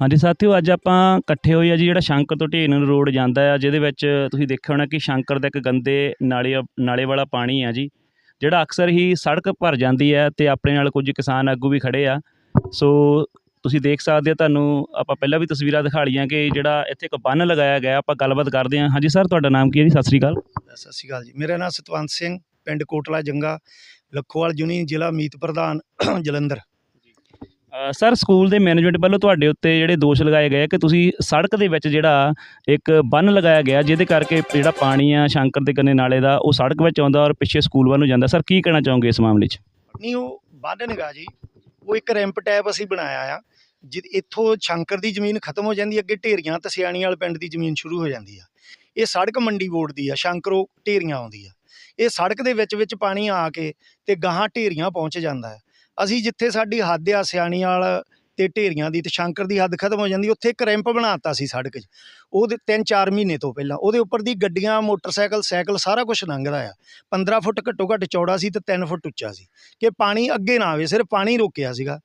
ਹਾਂਜੀ ਸਾਥੀਓ, ਅੱਜ ਆਪਾਂ ਇਕੱਠੇ ਹੋਏ ਆ ਜੀ ਜਿਹੜਾ ਸ਼ੰਕਰ ਤੋਂ ਢੇਰਨ ਰੋਡ ਜਾਂਦਾ ਆ, ਜਿਹਦੇ ਵਿੱਚ ਤੁਸੀਂ ਦੇਖਿਆ ਹੋਣਾ ਕਿ ਸ਼ੰਕਰ ਦਾ ਇੱਕ ਗੰਦੇ ਨਾਲੇ ਨਾਲੇ ਵਾਲਾ ਪਾਣੀ ਆ ਜੀ, ਜਿਹੜਾ ਅਕਸਰ ਹੀ ਸੜਕ ਭਰ ਜਾਂਦੀ ਹੈ ਤੇ ਆਪਣੇ ਨਾਲ ਕੁਝ ਕਿਸਾਨ ਆਗੂ ਵੀ ਖੜੇ ਆ। ਸੋ ਤੁਸੀਂ ਦੇਖ ਸਕਦੇ ਹੋ ਤੁਹਾਨੂੰ ਆਪਾਂ ਪਹਿਲਾਂ ਵੀ ਤਸਵੀਰਾਂ ਦਿਖਾ ਲਈਆਂ ਕਿ ਜਿਹੜਾ ਇੱਥੇ ਇੱਕ ਬੰਨ ਲਗਾਇਆ ਗਿਆ, ਆਪਾਂ ਗੱਲਬਾਤ ਕਰਦੇ ਹਾਂ। ਹਾਂਜੀ ਸਰ, ਤੁਹਾਡਾ ਨਾਮ ਕੀ ਹੈ ਜੀ? ਸਤਿ ਸ੍ਰੀ ਅਕਾਲ। ਸਤਿ ਸ਼੍ਰੀ ਅਕਾਲ ਜੀ। ਮੇਰਾ ਨਾਮ ਸਤਵੰਤ ਸਿੰਘ, ਪਿੰਡ ਕੋਟਲਾ ਜੰਗਾ, ਲੱਖੋਵਾਲ ਯੂਨੀਅਨ ਜ਼ਿਲ੍ਹਾ ਮੀਤ ਪ੍ਰਧਾਨ ਜਲੰਧਰ। ਸਰ, ਸਕੂਲ ਦੇ ਮੈਨੇਜਮੈਂਟ ਵੱਲੋਂ ਤੁਹਾਡੇ ਉੱਤੇ ਜਿਹੜੇ ਦੋਸ਼ ਲਗਾਏ ਗਏ ਕਿ ਤੁਸੀਂ ਸੜਕ ਦੇ ਵਿੱਚ ਜਿਹੜਾ ਇੱਕ ਬੰਨ ਲਗਾਇਆ ਗਿਆ, ਜਿਹਦੇ ਕਰਕੇ ਜਿਹੜਾ ਪਾਣੀ ਆ, ਸ਼ੰਕਰ ਦੇ ਕੰਨੇ ਨਾਲੇ ਦਾ, ਉਹ ਸੜਕ ਵਿੱਚ ਆਉਂਦਾ ਔਰ ਪਿੱਛੇ ਸਕੂਲ ਵੱਲ ਨੂੰ ਜਾਂਦਾ। ਸਰ, ਕੀ ਕਹਿਣਾ ਚਾਹੋਗੇ ਇਸ ਮਾਮਲੇ 'ਚ? ਨਹੀਂ, ਉਹ ਬੰਨ ਨਿਗਾ ਜੀ। ਉਹ ਇੱਕ ਰੈਂਪ ਟੈਪ ਅਸੀਂ ਬਣਾਇਆ ਆ, ਜਿ, ਇੱਥੋਂ ਸ਼ੰਕਰ ਦੀ ਜ਼ਮੀਨ ਖਤਮ ਹੋ ਜਾਂਦੀ ਅੱਗੇ ਢੇਰੀਆਂ ਤੇ ਸਿਆਣੀਵਾਲ ਪਿੰਡ ਦੀ ਜ਼ਮੀਨ ਸ਼ੁਰੂ ਹੋ ਜਾਂਦੀ ਆ। ਇਹ ਸੜਕ ਮੰਡੀ ਬੋਰਡ ਦੀ ਆ, ਸ਼ੰਕਰੋ ਢੇਰੀਆਂ ਆਉਂਦੀ ਆ। ਇਹ ਸੜਕ ਦੇ ਵਿੱਚ ਵਿੱਚ ਪਾਣੀ ਆ ਕੇ ਤੇ ਗਾਹਾਂ ਢੇਰੀਆਂ ਪਹੁੰਚ ਜਾਂਦਾ ਹੈ ਅਸੀਂ ਜਿੱਥੇ ਸਾਡੀ ਹੱਦ ਆ ਸਿਆਣੀਵਾਲ ਤੇ ਢੇਰੀਆਂ ਦੀ ਤੇ ਸ਼ੰਕਰ ਦੀ ਹੱਦ ਖਤਮ ਹੋ ਜਾਂਦੀ, ਉੱਥੇ ਇੱਕ ਰੈਂਪ ਬਣਾਤਾ ਸੀ ਸੜਕ 'ਚ। ਉਹਦੇ 3-4 ਮਹੀਨੇ ਤੋਂ ਪਹਿਲਾਂ, ਉਹਦੇ ਉੱਪਰ ਦੀ ਗੱਡੀਆਂ, ਮੋਟਰਸਾਈਕਲ, ਸਾਈਕਲ ਸਾਰਾ ਕੁਝ ਲੰਘਦਾ ਆ। 15 ਫੁੱਟ ਘੱਟੋ ਘੱਟ ਚੌੜਾ ਸੀ ਤੇ 3 ਫੁੱਟ ਉੱਚਾ ਸੀ। ਕਿ ਪਾਣੀ ਅੱਗੇ ਨਾ ਆਵੇ, ਸਿਰਫ ਪਾਣੀ ਰੋਕਿਆ ਸੀਗਾ।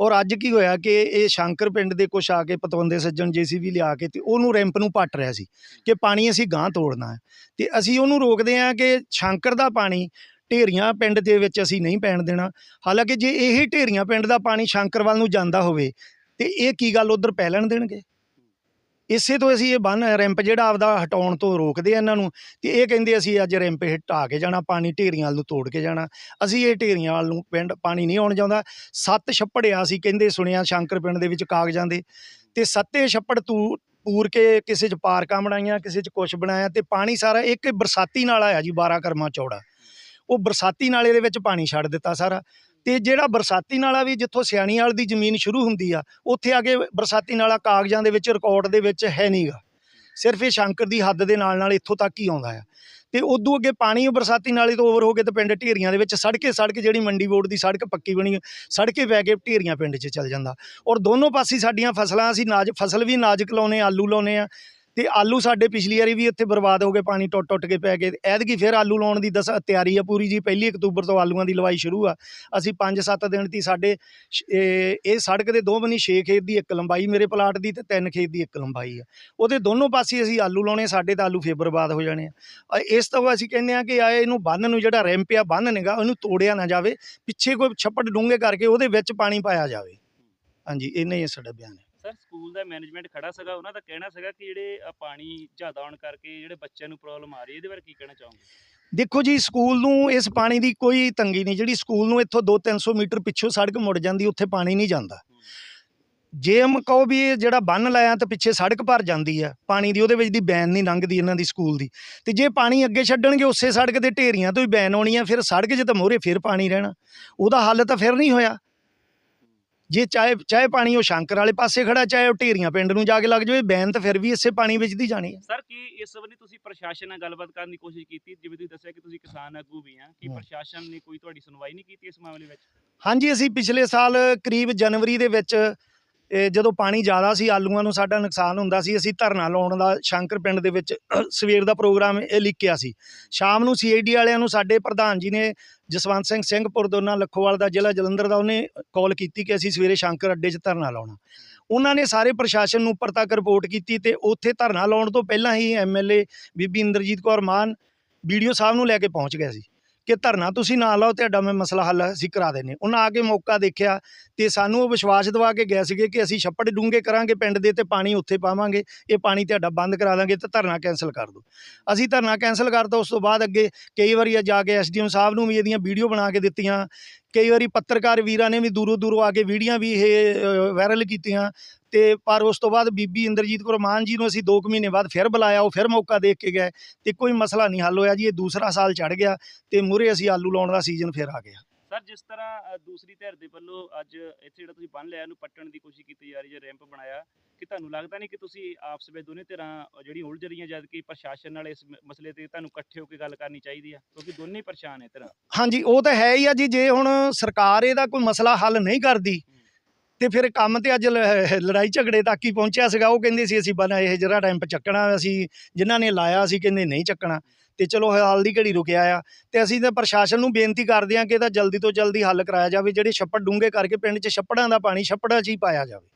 ਔਰ ਅੱਜ ਕੀ ਹੋਇਆ ਕਿ ਇਹ ਸ਼ੰਕਰ ਪਿੰਡ ਦੇ ਕੁਛ ਆ ਕੇ ਪਤਵੰਦੇ ਸੱਜਣ ਜੀਸੀਬੀ ਲਿਆ ਕੇ ਤੇ ਉਹਨੂੰ ਰੈਂਪ ਨੂੰ ਪੱਟ ਰਿਹਾ ਸੀ ਕਿ ਪਾਣੀ ਅਸੀਂ ਗਾਂ ਤੋੜਨਾ ਹੈ। ਤੇ ਅਸੀਂ ਉਹਨੂੰ ਰੋਕਦੇ ਹਾਂ ਕਿ ਸ਼ੰਕਰ ਦਾ ਪਾਣੀ ਢੇਰੀਆਂ ਪਿੰਡ ਦੇ ਵਿੱਚ ਅਸੀਂ ਨਹੀਂ ਪੈਣ ਦੇਣਾ। ਹਾਲਾਂਕਿ ਜੇ ਇਹ ਢੇਰੀਆਂ ਪਿੰਡ ਦਾ ਪਾਣੀ ਸ਼ੰਕਰ ਵੱਲ ਨੂੰ ਜਾਂਦਾ ਹੋਵੇ, ਤੇ ਇਹ ਕੀ ਗੱਲ ਉਧਰ ਪੈ ਲੈਣ ਦੇਣਗੇ? ਇਸੇ ਤੋਂ ਅਸੀਂ ਇਹ ਬੰਨ, ਰੈਂਪ ਜਿਹੜਾ ਆਪਦਾ ਹਟਾਉਣ ਤੋਂ ਰੋਕਦੇ ਆ ਇਹਨਾਂ ਨੂੰ, ਤੇ ਇਹ ਕਹਿੰਦੇ ਅਸੀਂ ਅੱਜ ਰੈਂਪ ਹਟਾ ਕੇ ਜਾਣਾ, ਪਾਣੀ ਢੇਰੀਆਂ ਵੱਲ ਨੂੰ ਤੋੜ ਕੇ ਜਾਣਾ। ਅਸੀਂ ਇਹ ਢੇਰੀਆਂ ਵੱਲ ਨੂੰ ਪਿੰਡ ਪਾਣੀ ਨਹੀਂ ਆਉਣ ਜਾਂਦਾ। ਸੱਤ ਛੱਪੜ ਆ ਸੀ ਕਹਿੰਦੇ, ਸੁਣਿਆ ਸ਼ੰਕਰ ਪਿੰਡ ਦੇ ਵਿੱਚ ਕਾਗਜ਼ਾਂ ਦੇ। ਤੇ ਸੱਤੇ ਛੱਪੜ ਤੂ ਪੂਰ ਕੇ ਕਿਸੇ 'ਚ ਪਾਰਕਾਂ ਬਣਾਈਆਂ, ਕਿਸੇ 'ਚ ਕੁਛ ਬਣਾਇਆ, ਤੇ ਪਾਣੀ ਸਾਰਾ ਇੱਕ ਬਰਸਾਤੀ ਨਾਲਾ ਆ ਜੀ 12 ਕਰਮਾ ਚੌੜਾ। ਉਹ ਬਰਸਾਤੀ ਨਾਲੇ ਦੇ ਵਿੱਚ ਪਾਣੀ ਛੱਡ ਦਿੱਤਾ ਸਾਰਾ। ਤੇ ਜਿਹੜਾ ਬਰਸਾਤੀ ਨਾਲਾ ਵੀ ਜਿੱਥੋਂ ਸਿਆਣੀ ਸਿਆਣੀਵਾਲ ਦੀ ਜ਼ਮੀਨ ਸ਼ੁਰੂ ਹੁੰਦੀ ਆ, ਉੱਥੇ ਆ ਕੇ ਬਰਸਾਤੀ ਨਾਲਾ ਕਾਗਜ਼ਾਂ ਦੇ ਵਿੱਚ, ਰਿਕਾਰਡ ਦੇ ਵਿੱਚ ਹੈ ਨਹੀਂਗਾ ਸਿਰਫ ਇਹ ਸ਼ੰਕਰ ਦੀ ਹੱਦ ਦੇ ਨਾਲ ਨਾਲ ਇੱਥੋਂ ਤੱਕ ਹੀ ਆਉਂਦਾ ਆ। ਤੇ ਉਦੋਂ ਅੱਗੇ ਪਾਣੀ ਬਰਸਾਤੀ ਨਾਲੇ ਤੋਂ ਓਵਰ ਹੋ ਕੇ ਤੇ ਪਿੰਡ ਢੇਰੀਆਂ ਦੇ ਵਿੱਚ ਸੜਕੇ ਸੜਕ ਜਿਹੜੀ ਮੰਡੀ ਬੋਰਡ ਦੀ ਸੜਕ ਪੱਕੀ ਬਣੀ ਸੜਕੇ ਵਹਿ ਕੇ ਢੇਰੀਆਂ ਪਿੰਡ 'ਚ ਚੱਲ ਜਾਂਦਾ। ਔਰ ਦੋਨੋਂ ਪਾਸੇ ਸਾਡੀਆਂ ਫਸਲਾਂ ਅਸੀਂ ਨਾਜ, ਫਸਲ ਵੀ ਨਾਜ਼ੁਕ ਲਾਉਨੇ ਆਲੂ ਲਾਉਨੇ ਆ ਤੇ ਆਲੂ ਸਾਡੇ ਪਿਛਲੀ ਵਾਰੀ ਵੀ ਉੱਥੇ ਬਰਬਾਦ ਹੋ ਗਏ, ਪਾਣੀ ਟੁੱਟ ਟੁੱਟ ਕੇ ਪੈ ਗਏ। ਐਤਕੀ ਫਿਰ ਆਲੂ ਲਾਉਣ ਦੀ ਦਸ, ਤਿਆਰੀ ਆ ਪੂਰੀ ਜੀ। ਪਹਿਲੀ ਅਕਤੂਬਰ ਤੋਂ ਆਲੂਆਂ ਦੀ ਲਵਾਈ ਸ਼ੁਰੂ ਆ। ਅਸੀਂ 5-7 ਦਿਨ ਦੀ ਸਾਡੇ ਇਹ ਸੜਕ ਦੇ ਦੋ ਬੰਨੀ 6 ਖੇਤ ਦੀ ਇੱਕ ਲੰਬਾਈ ਮੇਰੇ ਪਲਾਟ ਦੀ ਤੇ ਤਿੰਨ ਖੇਤ ਦੀ ਇੱਕ ਲੰਬਾਈ ਆ। ਉਹਦੇ ਦੋਨੋਂ ਪਾਸੇ ਅਸੀਂ ਆਲੂ ਲਾਉਣੇ, ਸਾਡੇ ਤਾਂ ਆਲੂ ਫੇਰ ਬਰਬਾਦ ਹੋ ਜਾਣੇ ਆ। ਇਸ ਤੋਂ ਅਸੀਂ ਕਹਿੰਦੇ ਆ ਕਿ ਆਏ ਇਹਨੂੰ ਬੰਨ ਨੂੰ ਜਿਹੜਾ ਰੈਂਪ ਆ ਬੰਨ ਨਿਗਾ, ਉਹਨੂੰ ਤੋੜਿਆ ਨਾ ਜਾਵੇ। ਪਿੱਛੇ ਕੋਈ ਛੱਪੜ ਡੂੰਘੇ ਕਰਕੇ ਉਹਦੇ ਵਿੱਚ ਪਾਣੀ ਪਾਇਆ ਜਾਵੇ। ਹਾਂਜੀ, ਇੰਨਾ ਹੀ ਸਾਡਾ ਬਿਆਨ। ਹੈ ਸਰ ਸਕੂਲ ਦਾ ਮੈਨੇਜਮੈਂਟ ਖੜਾ ਸੀਗਾ ਉਹਨਾਂ ਦਾ ਕਹਿਣਾ ਸੀਗਾ ਕਿ ਜਿਹੜੇ ਅ, ਪਾਣੀ ਜ਼ਿਆਦਾ ਆਉਣ ਕਰਕੇ ਜਿਹੜੇ ਬੱਚਿਆਂ ਨੂੰ ਪ੍ਰੋਬਲਮ ਆ ਰਹੀ ਹੈ ਇਹਦੇ ਬਾਰੇ ਕੀ ਕਹਿਣਾ ਚਾਹੋਗੇ? ਦੇਖੋ ਜੀ ਸਕੂਲ ਨੂੰ ਇਸ ਪਾਣੀ ਦੀ ਕੋਈ ਤੰਗੀ ਨਹੀਂ ਜਿਹੜੀ ਸਕੂਲ ਨੂੰ ਇੱਥੋਂ 2-300 ਮੀਟਰ ਪਿੱਛੋਂ ਸੜਕ ਮੁੜ ਜਾਂਦੀ ਉੱਥੇ ਪਾਣੀ ਨਹੀਂ ਜਾਂਦਾ। ਜੇ ਹਮ ਕਹੋ ਵੀ ਇਹ ਜਿਹੜਾ ਬੰਨ ਲਾਇਆ ਤਾਂ ਪਿੱਛੇ ਸੜਕ ਭਰ ਜਾਂਦੀ ਆ ਪਾਣੀ ਦੀ ਉਹਦੇ ਵਿੱਚ ਦੀ ਬੈਨ ਨਹੀਂ ਲੰਘਦੀ ਇਹਨਾਂ ਦੀ ਸਕੂਲ ਦੀ। ਤੇ ਜੇ ਪਾਣੀ ਅੱਗੇ ਛੱਡਣਗੇ ਉਸੇ ਸੜਕ ਦੇ ਢੇਰੀਆਂ ਤੋਂ ਹੀ ਬੈਨ ਆਉਣੀ ਆ ਫਿਰ ਸੜਕ 'ਚ ਤਾਂ ਮੋਹਰੇ ਫਿਰ ਪਾਣੀ ਰਹਿਣਾ। ਉਹਦਾ ਹੱਲ ਤਾਂ ਫਿਰ ਨਹੀਂ ਹੋਇਆ। ਜੇ ਚਾਹੇ ਚਾਹੇ ਪਾਣੀ ਉਹ ਸ਼ੰਕਰ ਵਾਲੇ ਪਾਸੇ ਖੜਾ ਚਾਹੇ ਉਹ ਢੇਰੀਆਂ ਪਿੰਡ ਨੂੰ ਜਾ ਕੇ ਲੱਗ ਜਾਵੇ ਬੈਨ ਤਾਂ ਫਿਰ ਵੀ ਇਸੇ ਪਾਣੀ ਵਿੱਚ ਦੀ ਜਾਣੀ ਆ ਸਰ ਕੀ ਇਸ ਸੰਬੰਧੀ ਤੁਸੀਂ ਪ੍ਰਸ਼ਾਸਨ ਨਾਲ ਗੱਲਬਾਤ ਕਰਨ ਦੀ ਕੋਸ਼ਿਸ਼ ਕੀਤੀ? ਜਿਵੇਂ ਤੁਸੀਂ ਦੱਸਿਆ ਕਿ ਤੁਸੀਂ ਕਿਸਾਨ ਆਗੂ ਵੀ ਆ ਕਿ ਹਾਂ। ਪ੍ਰਸ਼ਾਸਨ ਨੇ ਕੋਈ ਤੁਹਾਡੀ ਸੁਣਵਾਈ ਨਹੀਂ ਕੀਤੀ ਇਸ ਮਾਮਲੇ ਵਿੱਚ? ਹਾਂਜੀ ਅਸੀਂ ਪਿਛਲੇ ਸਾਲ ਕਰੀਬ ਜਨਵਰੀ ਦੇ ਵਿੱਚ ਜਦੋਂ ਪਾਣੀ ਜ਼ਿਆਦਾ ਸੀ ਆਲੂਆਂ ਨੂੰ ਸਾਡਾ ਨੁਕਸਾਨ ਹੁੰਦਾ ਸੀ ਅਸੀਂ ਧਰਨਾ ਲਾਉਣ ਦਾ ਸ਼ੰਕਰ ਪਿੰਡ ਦੇ ਵਿੱਚ ਸਵੇਰ ਦਾ ਪ੍ਰੋਗਰਾਮ ਇਹ ਲਿਖਿਆ ਸੀ। ਸ਼ਾਮ ਨੂੰ ਸੀਆਈਡੀ ਵਾਲਿਆਂ ਨੂੰ ਸਾਡੇ ਪ੍ਰਧਾਨ ਜੀ ਨੇ ਜਸਵੰਤ ਸਿੰਘ ਸਿੰਘਪੁਰ ਦੋਨਾ ਲੱਖੋਵਾਲ ਦਾ ਜ਼ਿਲ੍ਹਾ ਜਲੰਧਰ ਦਾ ਉਹਨੇ ਕਾਲ ਕੀਤੀ ਕਿ ਅਸੀਂ ਸਵੇਰੇ ਸ਼ੰਕਰ ਅੱਡੇ 'ਚ ਧਰਨਾ ਲਾਉਣਾ। ਉਹਨਾਂ ਨੇ ਸਾਰੇ ਪ੍ਰਸ਼ਾਸਨ ਨੂੰ ਉੱਪਰ ਤੱਕ ਰਿਪੋਰਟ ਕੀਤੀ ਤੇ ਉੱਥੇ ਧਰਨਾ ਲਾਉਣ ਤੋਂ ਪਹਿਲਾਂ ਹੀ ਐਮਐਲਏ ਬੀਬੀ ਇੰਦਰਜੀਤ ਕੌਰ ਮਾਨ ਵੀਡੀਓ ਸਾਹਿਬ ਨੂੰ ਲੈ ਕੇ ਪਹੁੰਚ ਗਿਆ ਸੀ। ਕਿ ਧਰਨਾ ਤੁਸੀਂ ਨਾ ਲਾਓ, ਤੁਹਾਡਾ ਮੈਂ ਮਸਲਾ ਹੱਲ ਅਸੀਂ ਕਰਾ ਦੇਨੇ ਉਹਨਾਂ ਆ ਕੇ ਮੌਕਾ ਦੇਖਿਆ ਤੇ ਸਾਨੂੰ ਉਹ ਵਿਸ਼ਵਾਸ ਦਿਵਾ ਕੇ ਗਏ ਸੀਗੇ ਕਿ ਅਸੀਂ ਛੱਪੜ ਡੂੰਘੇ ਕਰਾਂਗੇ ਪਿੰਡ ਦੇ ਤੇ ਪਾਣੀ ਉੱਥੇ ਪਾਵਾਂਗੇ, ਇਹ ਪਾਣੀ ਤੁਹਾਡਾ ਬੰਦ ਕਰਾ ਦਾਂਗੇ ਤੇ ਧਰਨਾ ਕੈਨਸਲ ਕਰ ਦਿਓ। ਅਸੀਂ ਧਰਨਾ ਕੈਨਸਲ ਕਰਤਾ, ਉਸ ਤੋਂ ਬਾਅਦ ਅੱਗੇ ਕਈ ਵਾਰੀ ਜਾ ਕੇ ਐਸਡੀਐਮ ਸਾਹਿਬ ਨੂੰ ਵੀ ਇਹਦੀਆਂ ਵੀਡੀਓ ਬਣਾ ਕੇ ਦਿੱਤੀਆਂ। ਕਈ ਵਾਰੀ ਪੱਤਰਕਾਰ ਵੀਰਾਂ ਨੇ ਵੀ ਦੂਰੋਂ ਦੂਰੋਂ ਆ ਕੇ ਵੀਡੀਓ ਵੀ ਇਹ ਵਾਇਰਲ ਕੀਤੀਆਂ। ਤੇ ਪਰ ਉਸ ਤੋਂ ਬਾਅਦ ਬੀਬੀ ਇੰਦਰਜੀਤ ਕੌਰ ਮਾਨ ਜੀ ਨੂੰ ਅਸੀਂ 2 ਮਹੀਨੇ ਬਾਅਦ ਫਿਰ ਬੁਲਾਇਆ ਉਹ ਫਿਰ ਮੌਕਾ ਦੇਖ ਕੇ ਗਏ ਤੇ ਕੋਈ ਮਸਲਾ ਨਹੀਂ ਹੱਲ ਹੋਇਆ ਜੀ ਇਹ ਦੂਸਰਾ ਸਾਲ ਚੜ ਗਿਆ ਤੇ ਮੂਰੇ ਅਸੀਂ ਆਲੂ ਲਾਉਣ ਦਾ ਸੀਜ਼ਨ ਫਿਰ ਆ ਗਿਆ। ਸਰ ਜਿਸ ਤਰ੍ਹਾਂ ਦੂਸਰੀ ਧਿਰ ਦੇ ਵੱਲੋਂ ਅੱਜ ਇੱਥੇ ਜਿਹੜਾ ਤੁਸੀਂ ਬੰਨ ਲਿਆ ਇਹਨੂੰ ਪੱਟਣ ਦੀ ਕੋਸ਼ਿਸ਼ ਕੀਤੀ ਜਾ ਰਹੀ ਹੈ ਰੈਂਪ ਬਣਾਇਆ ਕਿ ਤੁਹਾਨੂੰ ਲੱਗਦਾ ਨਹੀਂ ਕਿ ਤੁਸੀਂ ਆਪਸ ਵਿੱਚ ਦੋਨੇ ਧਿਰਾਂ ਜਿਹੜੀ ਉਲਝ ਰਹੀਆਂ ਜਦ ਕਿ ਪ੍ਰਸ਼ਾਸਨ ਨਾਲ ਇਸ ਮਸਲੇ ਤੇ ਤੁਹਾਨੂੰ ਇਕੱਠੇ ਹੋ ਕੇ ਗੱਲ ਕਰਨੀ ਚਾਹੀਦੀ ਆ ਕਿਉਂਕਿ ਦੋਨੇ ਪਰੇਸ਼ਾਨ ਹੈ ਧਿਰਾਂ। ਹਾਂਜੀ ਉਹ ਤਾਂ ਹੈ ਹੀ ਆ ਜੀ ਜੇ ਹੁਣ ਸਰਕਾਰ ਇਹਦਾ ਕੋਈ ਮਸਲਾ ਹੱਲ ਨਹੀਂ ਕਰਦੀ ਤੇ ਫਿਰ ਕੰਮ ਤੇ ਅੱਜ ਲੜਾਈ ਝਗੜੇ ਤੱਕ ਹੀ ਪਹੁੰਚਿਆ ਸੀਗਾ। ਉਹ ਕਹਿੰਦੇ ਸੀ, ਅਸੀਂ ਬਣਾ ਇਹ ਜਿਹੜਾ ਟੈਂਪ ਚੱਕਣਾ ਅਸੀਂ ਜਿਨ੍ਹਾਂ ਨੇ ਲਾਇਆ ਸੀ ਕਹਿੰਦੇ ਨਹੀਂ ਚੱਕਣਾ। ਤੇ ਚਲੋ ਹਾਲ ਦੀ ਘੜੀ ਰੁਕਿਆ ਆ। ਤੇ ਅਸੀਂ ਤਾਂ ਪ੍ਰਸ਼ਾਸਨ ਨੂੰ ਬੇਨਤੀ ਕਰਦੇ ਹਾਂ ਕਿ ਇਹਦਾ ਜਲਦੀ ਤੋਂ ਜਲਦੀ ਹੱਲ ਕਰਾਇਆ ਜਾਵੇ। ਜਿਹੜੇ ਛੱਪੜ ਡੂੰਘੇ ਕਰਕੇ ਪਿੰਡ 'ਚ ਛੱਪੜਾਂ ਦਾ ਪਾਣੀ, ਛੱਪੜਾਂ 'ਚ ਹੀ ਪਾਇਆ ਜਾਵੇ।